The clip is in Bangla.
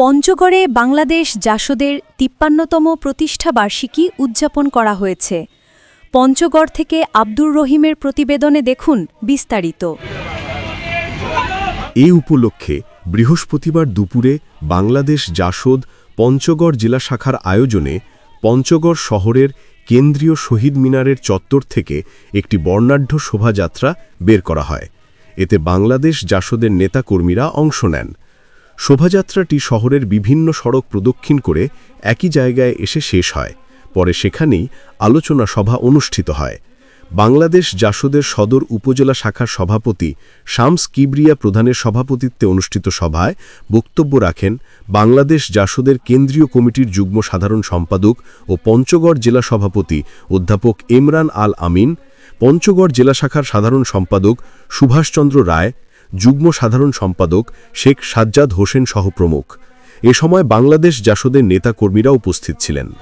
পঞ্চগড়ে বাংলাদেশ জাসদের তিপ্পান্নতম প্রতিষ্ঠা বার্ষিকী উদযাপন করা হয়েছে। পঞ্চগড় থেকে আব্দুর রহিমের প্রতিবেদনে দেখুন বিস্তারিত। এ উপলক্ষে বৃহস্পতিবার দুপুরে বাংলাদেশ জাসদ পঞ্চগড় জেলা শাখার আয়োজনে পঞ্চগড় শহরের কেন্দ্রীয় শহীদ মিনারের চত্বর থেকে একটি বর্ণাঢ্য শোভাযাত্রা বের করা হয়। এতে বাংলাদেশ জাসদের নেতাকর্মীরা অংশ নেন। শোভাযাত্রাটি শহরের বিভিন্ন সড়ক প্রদক্ষিণ করে একই জায়গায় এসে শেষ হয়। পরে সেখানেই আলোচনা সভা অনুষ্ঠিত হয়। বাংলাদেশ জাসদের সদর উপজেলা শাখার সভাপতি শামস কিবরিয়া প্রধানের সভাপতিত্বে অনুষ্ঠিত সভায় বক্তব্য রাখেন বাংলাদেশ জাসদের কেন্দ্রীয় কমিটির যুগ্ম সাধারণ সম্পাদক ও পঞ্চগড় জেলা সভাপতি অধ্যাপক ইমরান আল আমিন, পঞ্চগড় জেলা শাখার সাধারণ সম্পাদক সুভাষচন্দ্র রায় যুগ্ম সাধারণ সম্পাদক শেখ সাজ্জাদ হোসেন সহ প্রমুখ। এ সময় বাংলাদেশ জাসদের নেতাকর্মীরা উপস্থিত ছিলেন।